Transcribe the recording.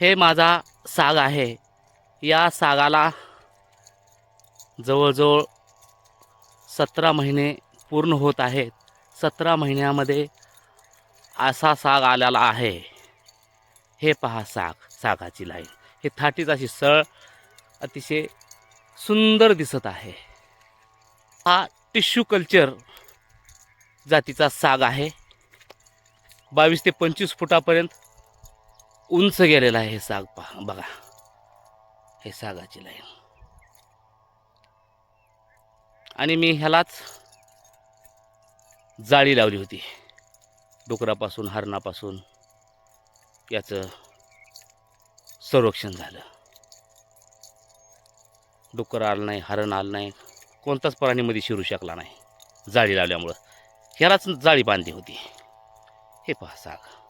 हे माझा साग आहे. या सागाला जवळजवळ सतरा महिने पूर्ण होत आहेत. सतरा महिन्यामध्ये असा साग आलेला आहे. हे पहा साग सागाची लाईन. हे थाटीत अशी सळ अतिशय सुंदर दिसत आहे. हा टिश्यू कल्चर जातीचा साग आहे. बावीस ते पंचवीस फुटापर्यंत उंच गेलेला आहे हे साग पहा बघा. हे सागाची लाईन. आणि मी ह्यालाच जाळी लावली होती. डुकरापासून हरणापासून याचं संरक्षण झालं. डुकर आलं नाही हरण आलं नाही कोणताच प्राणीमध्ये शिरू शकला नाही जाळी लावल्यामुळं. ह्यालाच जाळी बांधली होती. हे पहा साग.